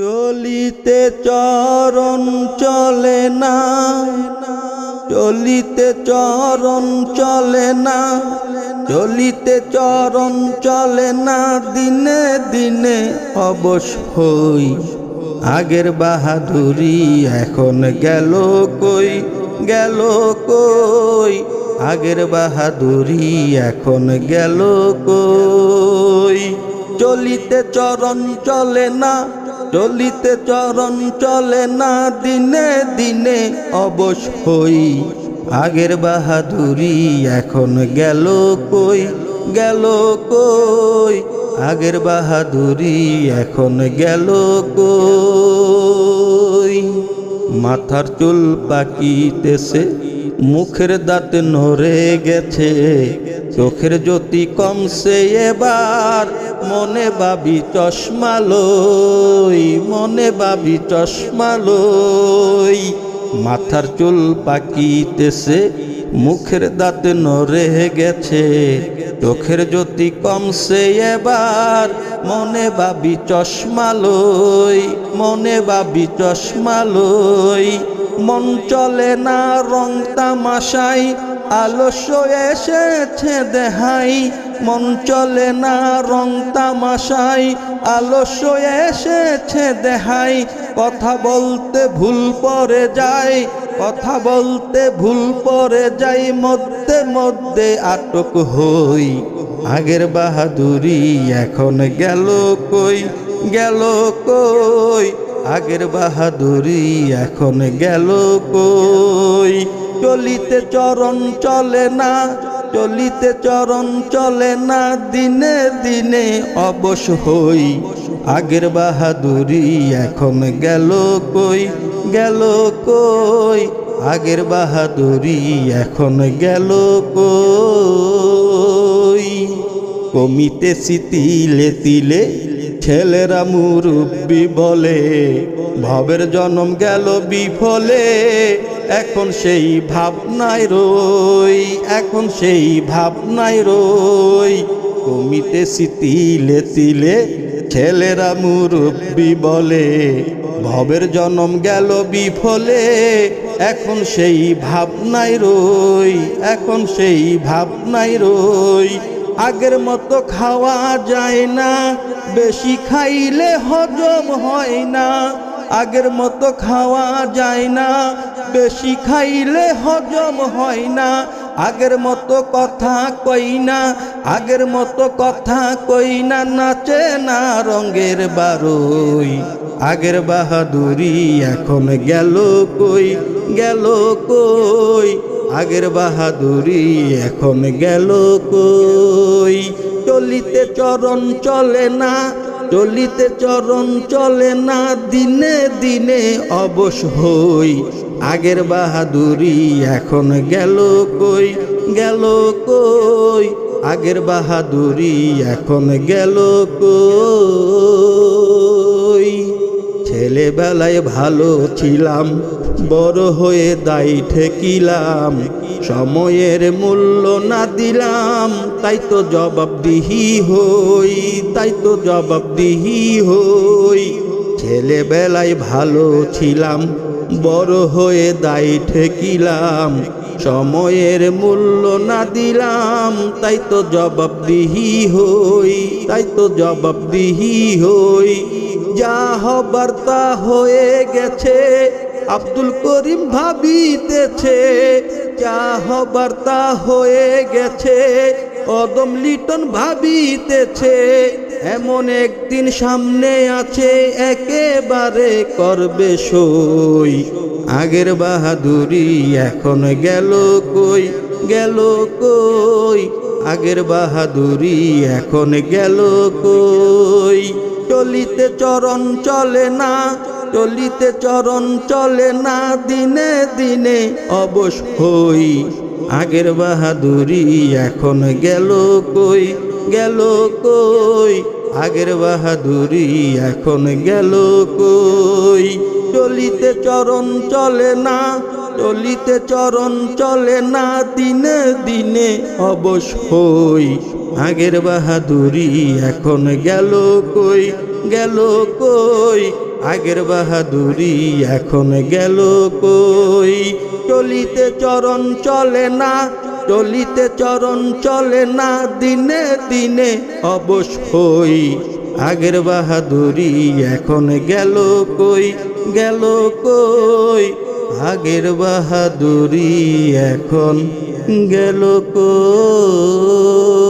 চলিতে চরণ চলে না, চলিতে চরণ চলে না, চলিতে চরণ চলে না, দিনে দিনে অবশ অবশ্যই আগের বাহাদুরি এখন গেল কই গেল কই? আগের বাহাদুরি এখন গেল কই? চলিতে চরণ চলে না চলিতে চরণ চলে না, দিনে দিনে অবশ্যই আগের বাহাদুরি এখন গেল কই গেল কই? আগের বাহাদুরি এখন গেল কই? মাথার চুল পাকিতেছে, মুখের দাঁত নড়ে গেছে, চোখের জ্যোতি কমছে এবার। মনে বাবি চশমা লই, মনে বাবি চশমা লই। মাথার চুল পাকিতেছে, মুখের দাঁত নড়ে গেছে, চোখের জ্যোতি কমছে এবার। মনে বাবি চশমা লই, মনে বাবি চশমা লই। মন চলে না রং তামাশাই, আলস্য এসেছে দেহাই। মন চলে না, রং তামাশাই আলস্য এসেছে দেহাই কথা বলতে ভুল পরে যায়, কথা বলতে ভুল পরে যাই মধ্যে মধ্যে আটক হই। আগের বাহাদুরি এখন গেল কই গেল কই? আগের বাহাদুরি এখন গেল কই? চলিতে চরণ চলে না চলিতে চরণ চলে না, দিনে দিনে অবশ হই। আগের বাহাদুরি এখন গেল কই? গেল কই? আগের বাহাদুরি এখন গেল কই? কমিতে তিলে তিলে ছেলেরা মুরব্বি বলে, ভবের জন্ম গেল বিফলে, এখন সেই ভাবনায় রই, এখন সেই ভাবনায় রই। কমিতে তিলে তিলে ছেলেরা মুরব্বি বলে, ভবের জন্ম গেল বিফলে, এখন সেই ভাবনায় রই, এখন সেই ভাবনায় রই। আগের মতো খাওয়া যায় না বেশি খাইলে হজম হয় না, আগের মতো খাওয়া যায় না। বেশি খাইলে হজম হয় না, আগের মতো কথা কই না, আগের মতো কথা কই না। নাচে না রঙের বারোই, আগের বাহাদুরি এখন গেল কই গেল কই, আগের বাহাদুরি এখন গেল কই। চলিতে চরণ চলে না চলিতে চরণ চলে না, দিনে দিনে অবশ হই। আগের বাহাদুরি এখন গেল কই গেল কই? আগের বাহাদুরি এখন গেল কই? ছেলেবেলায় ভালো ছিলাম বড় হয়ে দায়ী ঠেকিলাম, সময়ের মূল্য না দিলাম, তাই তো জবাবদিহি হই, তাই তো জবাবদিহি হই। ছেলেবেলায় ভালো ছিলাম, বড় হয়ে দায়ী ঠেকিলাম, সময়ের মূল্য না দিলাম, তাই তো জবাবদিহি হই, তাই তো জবাবদিহি হই। যা হবার তা হয়ে গেছে আব্দুল করিম ভাবিতেছে, যা হবার তা হয়ে গেছে। অদম লিটন ভাবিতেছে, এমন একদিন সামনে আছে, একেবারে করবে সই। আগের বাহাদুরি এখন গেল কই গেল কই? আগের বাহাদুরি এখন গেল কই? চলিতে চরণ চলে না চলিতে চরণ চলে না, দিনে দিনে অবশ হই। আগের বাহাদুরি এখন গেল কই গেল কই? আগের বাহাদুরি এখন গেল কই? চলিতে চরণ চলে না, চলিতে চরণ চলে না, দিনে দিনে অবশ হই। আগের বাহাদুরি এখন গেল কই গেল কই? আগের বাহাদুরি এখন গেল কই? চলিতে চরণ চলে না, চলিতে চরণ চলে না, দিনে দিনে অবশ্যই আগের বাহাদুরি এখন গেল কই? গেল কই? আগের বাহাদুরি এখন গেল কই?